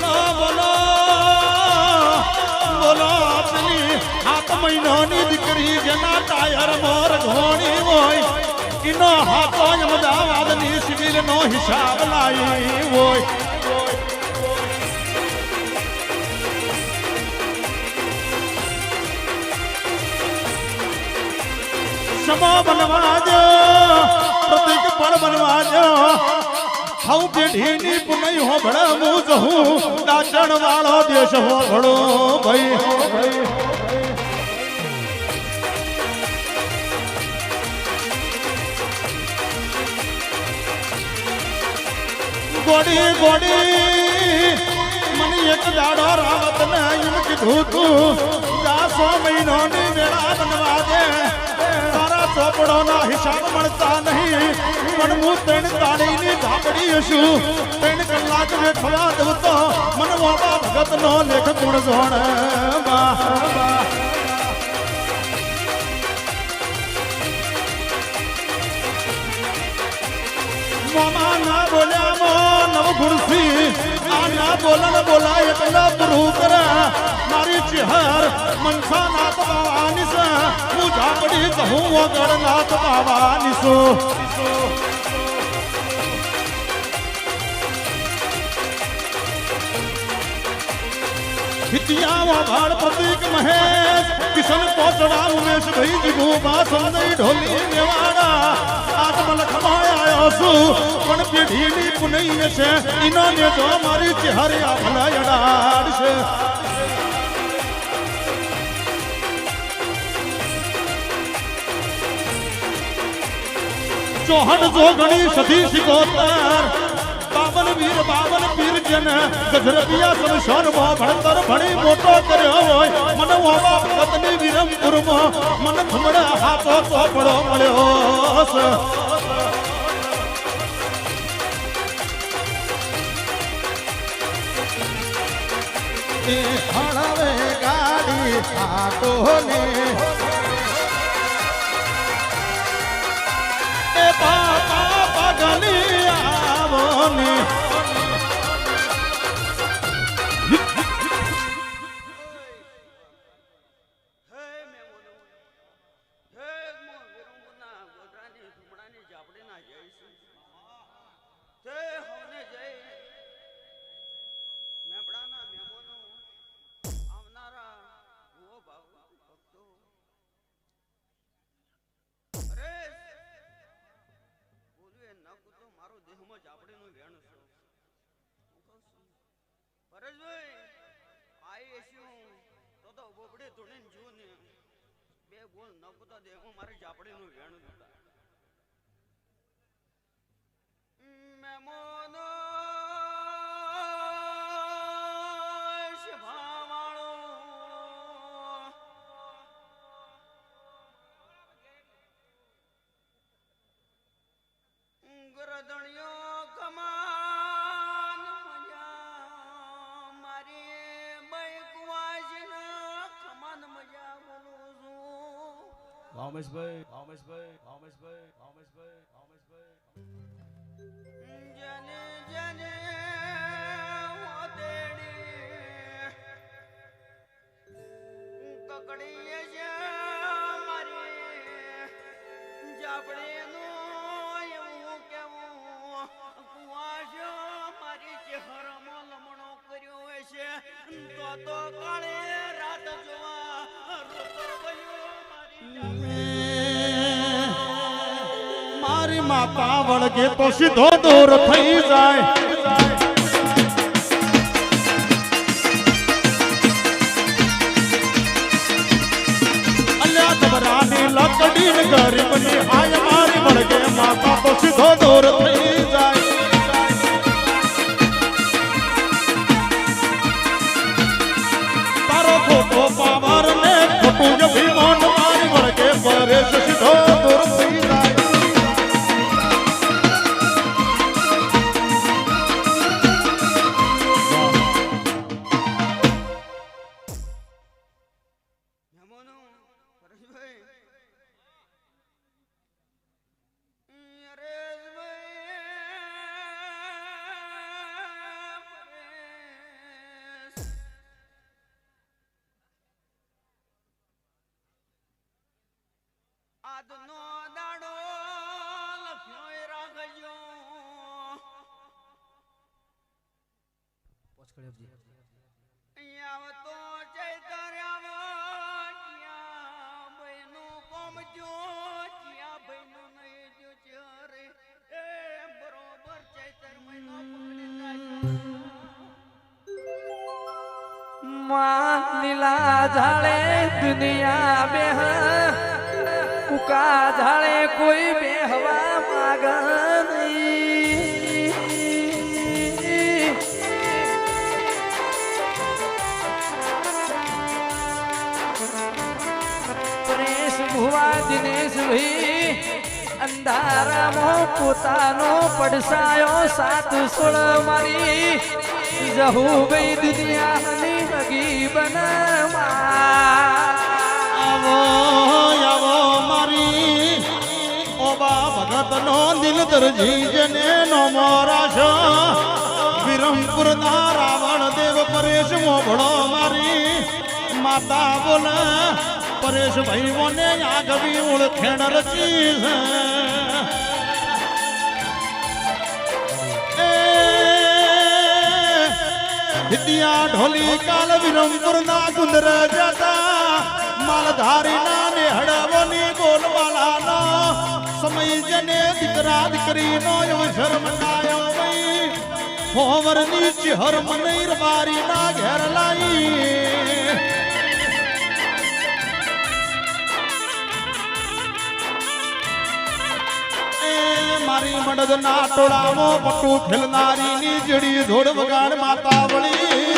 બોલો બોલો બોલો પેલી સાત મહિનાની દીકરી જેના ટાયર મોર ઘોણી હોય, એનો હાથો અમદાવાદની સિવિલનો હિસાબ લાવી હોય. સમો બનવા દો, પ્રતિક પણ બનવા દો હઉ પેઢીની પુનઈ હોભળ હું જહું. દાચણ વાળો દેશ હોભળો ભાઈ. ગોડી ગોડી, મને એક દાડો રાવત ને એમ કીધું તું દાસો મહિનો ની વેળા બનવા દે. તારા હિસાબ મળતા નહીં. પણ હું ત્રણ તાળીની ઢાંકડી છું ત્રણ કલાક વેઠવા દઉં તો મન બાબા ભગત નો લેખ ગુણ જોણ. મામા ના બોલ્યા મો નવ ગુરસી આ ના બોલન બોલાય એટલે પૂરું કરે. મારી ચહેર મનસા નાથ બાવાની છે. હું ઝાપડી કહું વગર નાથ બાવાની છું. હિતિયાવા ભાળ પ્રતિક મહેશ, કિશન કોટડા ઉમેશ ભાઈ જીગુ બા સંદઈ ઢોલી, મેવાડા, આત્મલ ખમાયો છું. પણ પેઢીની પુનઈ છે અડાડશે ચોહન જોગણી સધી સિકોતર બાવન વીર, બાવન પીર જન, ગજરપિયા સમશાનમાં ભણતર ભણી મોટો કર્યો હોય. મન ઓબા ભગતની વિરમપુરમાં મન થમડા હાથો ચોપડો મળ્યો છે હળવે ગાડી આટો ને પરેશભાઈ આઈ શું તો તો બોબડે ધૂણીને જુ ને બે ગોળ ન દે હું મારી જાપડીનું વેણ દીધા મેમોનો રામેશભાઈ રામેશભાઈ રામેશભાઈ રામેશભાઈ રામેશભાઈ જન જને કકડીએ છે મારી જાબડીનું એવું કેવું કુવાશ મારી ચહેરામાં લમણો કર્યો છે તો તો કાળે રાત જોવા રોતો ગયો મારી માતા વળગે તો સીધો દૂર થઈ જાય. લકડી ગરીબની હાય મારી વળગે માતા તો સીધો દૂર થઈ મારી વળગે પરેશ આજનો દાડો લખ્યોય રાખજો અહીંયા આવતો ચૈતર આવો ત્યાં બહેનું કોમજો ત્યાં બહેનું નહીં જો ચરે એ બરોબર ચૈતર મહિનો માં લીલા ઝાડે દુનિયા બેહ. ઝાડે કોઈ બેહવા માગન પ્રેશ ભુવા દિનેશ ભાઈ અંધારામાં પોતાનો પડસાયો સાત સોળ મારી. જહુ ભાઈ દુનિયાની લગી બનવા આવો. મારી. ઓબા ભગત નો દિલ દરજી જને નો મોરાશ વિરમપુર ના રાવણ દેવ પરેશ મોભળો મારી. માતા બોલે, પરેશ ભાઈ મોને આગવી ઓળખેણ રચી ઢોલી કાલ વિરમપુર ના ગુંદર જતા. માલધારી ના ને હડવની બોલવાલા નો સમય જને દીકરા દીકરી નો અવસર મંડાયો વઈ. હોવરની ચહર મનઈર બારી ના ઘેર લાઈ. મારી મડદ ના ટોળામાં પટુ ખેલનારી ની જડી ધોડ વગાડ માતા વળી